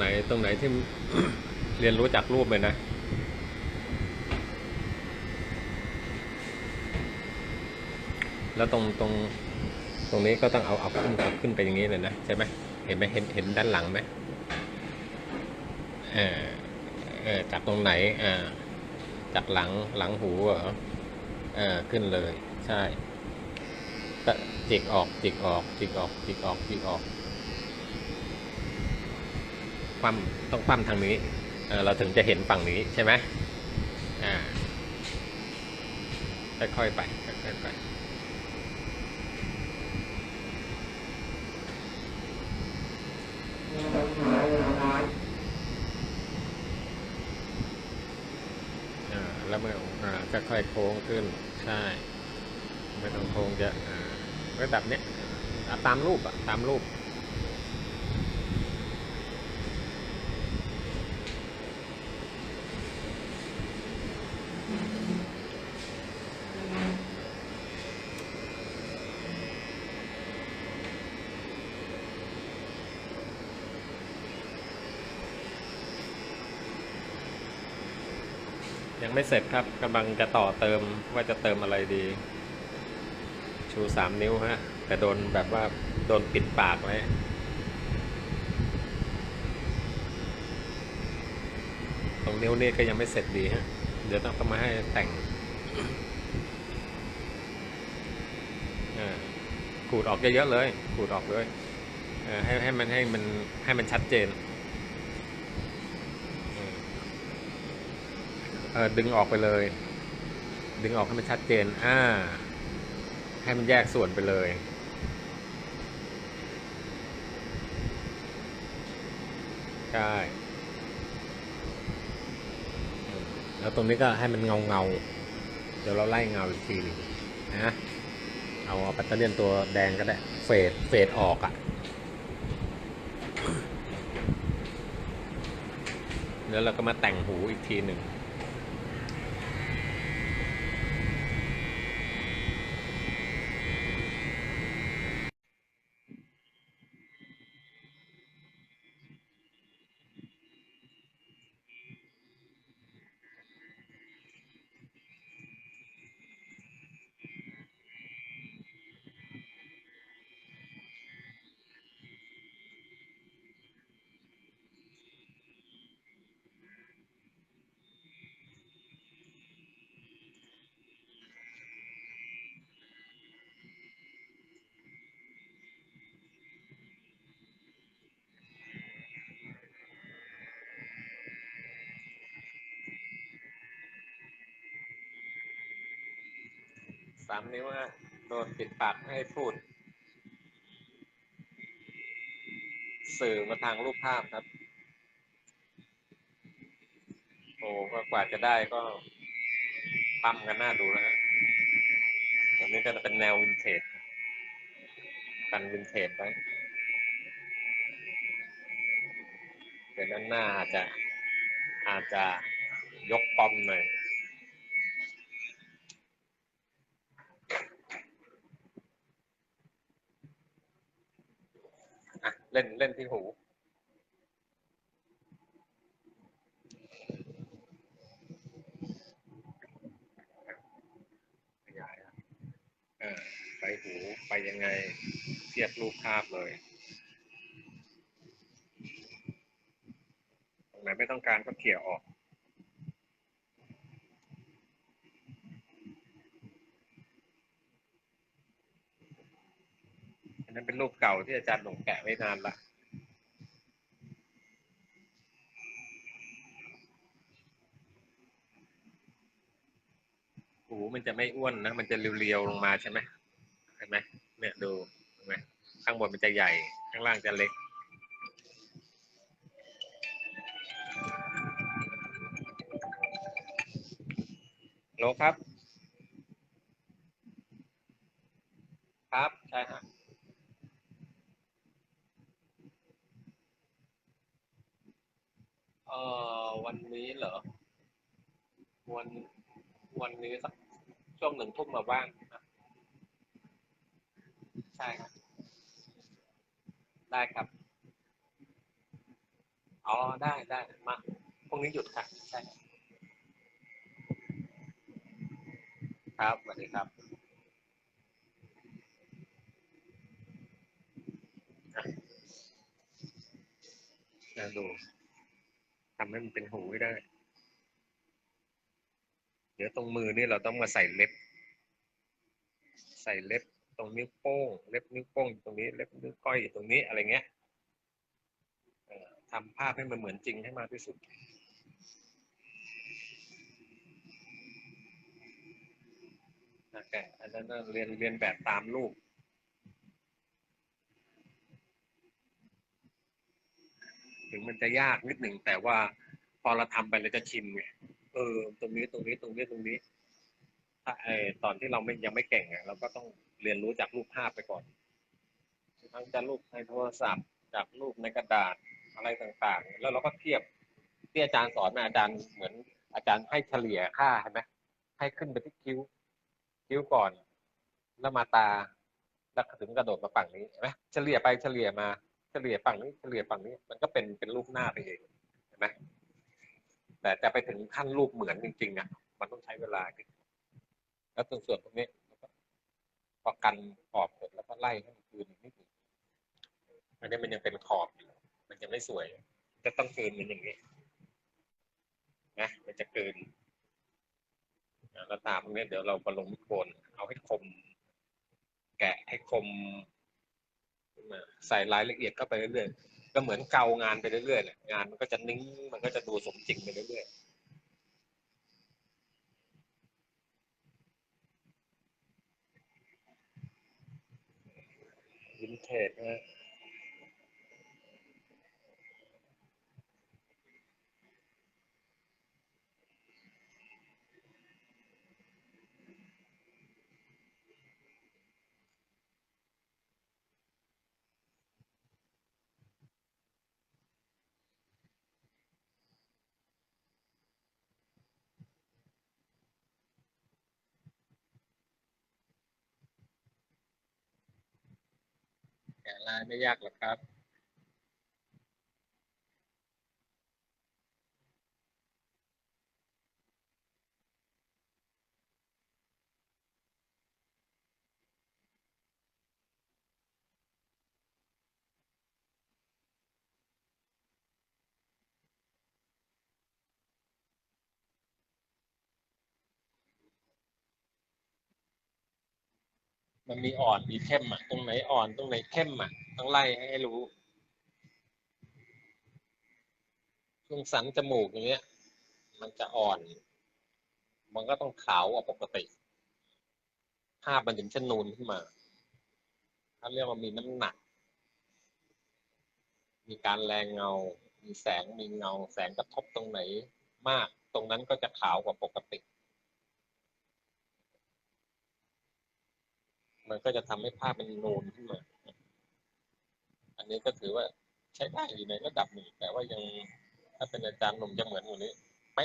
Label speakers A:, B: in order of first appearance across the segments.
A: ตรงไหนตรงไหนที่เรียนรู้จากรูปเลยนะแล้วตรงตรงตรงนี้ก็ต้องเอาเอาขึ้นเอาขึ้นไปอย่างนี้เลยนะใช่ไหมเห็นไหมเห็นเห็นด้านหลังไหมเออเออจากตรงไหนอ่าจากหลังหลังหูเหรอเออขึ้นเลย ใช่ก็จิกออกจิกออกจิกออกจิกออกจิกออก คว่ำต้องคว่ำทางนี้เเราถึงจะเห็นฝั่งนี้ใช่ไหมอ่าค่อยๆไปค่อยๆไปแล้วมันอ่าค่อยๆโค้งขึ้น ใช่ ไม่ต้องโค้งเยอะอ่าก็แบบเนี้ยตามรูปอะตามรูป ยังไม่เสร็จครับกำลังจะต่อเติมว่าจะเติมอะไรดี ชูสามนิ้วฮะ แต่โดนแบบว่าโดนปิดปากไว้ตรงนิ้วนี่ก็ยังไม่เสร็จดีฮะ เดี๋ยวต้องมาให้แต่งขูดออกเยอะๆเลยขูดออกเลยให้ให้มันให้มันให้มันชัดเจน เออดึงออกไปเลย ดึงออกให้มันชัดเจน อ่า ให้มันแยกส่วนไปเลย ใช่แล้วตรงนี้ก็ให้มันเงาเงาเดี๋ยวเราไล่เงาอีกทีหนึงนะเอาแบตเตอรี่ยนตัวแดงก็ได้ เฟดเฟดออกอะ่ะ แล้วเราก็มาแต่งหูอีกทีหนึ่ง สามนิ้วฮะโดนปิดปากไม่ให้พูด สื่อมาทางรูปภาพครับ โอ้ก็กว่าจะได้ก็ปั๊มกันหน้าดูแล้วฮะตอนนี้ก็จะเป็นแนววินเทจกันวินเทจไว้เดี๋ยวด้านหน้าอาจจะอาจจะยกปอมหน่อย อะ เล่นเล่นที่หู ขยายอะเออไปหูไปยังไงเทียบรูปภาพเลยตรงไหนไม่ต้องการก็เขี่ยออก อันนั้นเป็นรูปเก่าที่อาจารย์หลงแกะไว้นานละหูมันจะไม่อ้วนนะ มันจะเรียวๆลงมาใช่ไหมเห็นไหมเนี่ยดูเห็นไหมข้างบนมันจะใหญ่ ข้างล่างจะเล็กโลครับ ใช่ฮะ เอ่อวันนี้เหรอ วันวันนี้สักช่วงหนึ่งทุ่มมาบ้างนะใช่ครับ ได้ครับ อ๋อได้ได้มาพรุ่งนี้หยุดค่ะใช่ ครับสวัสดีครับอะอะดู ทำให้มันเป็นหูให้ได้ เดี๋ยวตรงมือนี่เราต้องมาใส่เล็บ ใส่เล็บตรงนิ้วโป้ง เล็บนิ้วโป้งอยู่ตรงนี้ เล็บนิ้วก้อยอยู่ตรงนี้อะไรเงี้ยทำภาพให้มันเหมือนจริงให้มากที่สุดนะแกอันนั้นน่ะเรียนเรียนแบบตามรูป ถึงมันจะยากนิดหนึ่งแต่ว่าพอเราทำไปเราจะชินไงเออ ตรงนี้ตรงนี้ตรงนี้ตรงนี้ถ้าไอตอนที่เราไม่ยังไม่เก่งอะเราก็ต้องเรียนรู้จากรูปภาพไปก่อน ทั้งจากรูปในโทรศัพท์ จากรูปในกระดาษอะไรต่างๆ แล้วเราก็เทียบที่อาจารย์สอนมาอาจารย์เหมือน อาจารย์ให้เฉลี่ยค่าเห็นไหมให้ขึ้นไปที่คิ้ว คิ้วก่อน แล้วมาตาแล้วถึงกระโดดมาฝั่งนี้เห็นไหมเฉลี่ยไปเฉลี่ยมา เฉลี่ยฝั่งนี้เฉลี่ยฝั่งนี้ มันก็เป็นเป็นรูปหน้าไปเองเห็นไหมแต่จะไปถึงขั้นรูปเหมือนจริงๆอะมันต้องใช้เวลาแล้วตรงส่วนตรงนี้ก็พอกันขอบเสร็จแล้วก็ไล่ให้มันคืนอีกนิดนึงอันนี้มันยังเป็นขอบอยู่มันยังไม่สวยจะต้องคืนมันอย่างนี้นะมันจะคืนแล้วตามตรงนี้เดี๋ยวเรามาลงมิโคนเอาให้คม แกะให้คม ใส่รายละเอียดเข้าไปเรื่อยๆ ก็เหมือนเกางานไปเรื่อยๆแหละงานมันก็จะนิ่งมันก็จะดูสมจริงไปเรื่อยๆวินเทจนะ แกะลายไม่ยากหรอกครับ มันมีอ่อนมีเข้มอะตรงไหนอ่อนตรงไหนเข้มอะต้องไล่ให้รู้ช่วงสันจมูกอย่างเงี้ย มันจะอ่อน มันก็ต้องขาวกว่าปกติภาพมันถึงจะนูนขึ้นมาเขาเรียกว่ามีน้ำหนัก มีการแรงเงา มีแสงมีเงา แสงกระทบตรงไหน มาก ตรงนั้นก็จะขาวกว่าปกติ มันก็จะทำให้ภาพมันนูนขึ้นมาอันนี้ก็ถือว่าใช้ได้อยู่ในระดับหนึ่งแต่ว่ายังถ้าเป็นอาจารย์หนุ่มจะเหมือนกว่นี้ไหม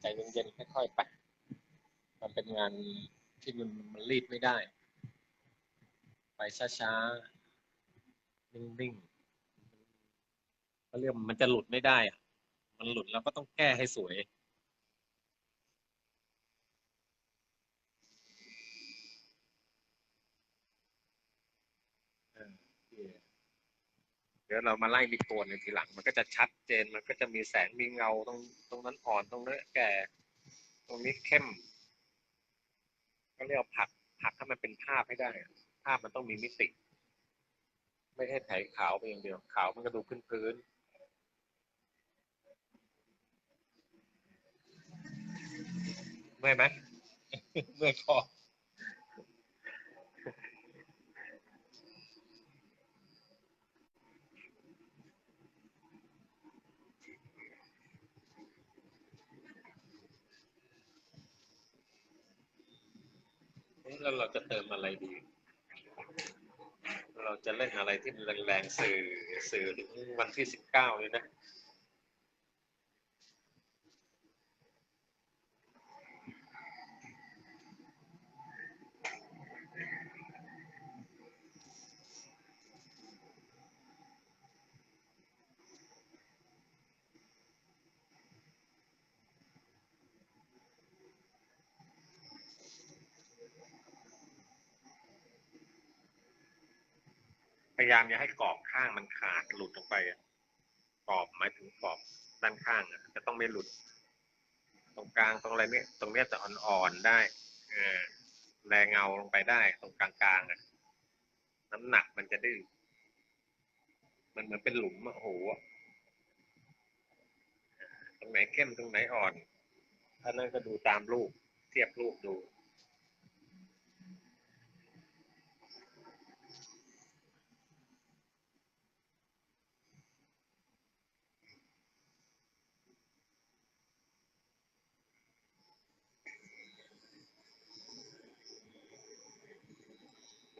A: ใจเย็นๆค่อยๆไป มันเป็นงานที่มันมันรีบไม่ได้ ไปช้าๆ นิ่งๆ เขาเรียกมันจะหลุดไม่ได้อะมันหลุดแล้วก็ต้องแก้ให้สวย เดี๋ยวเรามาไล่มีโคนในทีหลัง มันก็จะชัดเจนมันก็จะมีแสงมีเงาตรงตรงนั้นอ่อนตรงนี้แก่ ตรงนี้เข้ม ก็เรียกผักผักให้มันเป็นภาพให้ได้ ภาพมันต้องมีมิติ ไม่ใช่ไถขาวไปอย่างเดียว ขาวมันก็ดูพื้นพื้น เมื่อยไหมเมื่อยคอแล้วเราจะเติมอะไรดี เราจะเล่นอะไรที่แรงๆสื่อสื่อถึงวันที่สิบเก้าเลยนะ พยายามอย่าให้กรอบข้างมันขาดหลุดออกไปกรอบหมายถึงกรอบด้านข้างจะต้องไม่หลุด ตรงกลางตรงอะไรเนี่ยตรงเนี้ยจะอ่อนๆได้แรงเงาลงไปได้ตรงกลางๆอะน้ำหนักมันจะดื้อมันเหมือนเป็นหลุมอะโอ้โหตรงไหนเข้มตรงไหนอ่อนถ้านั้นก็ดูตามรูปเทียบรูปดู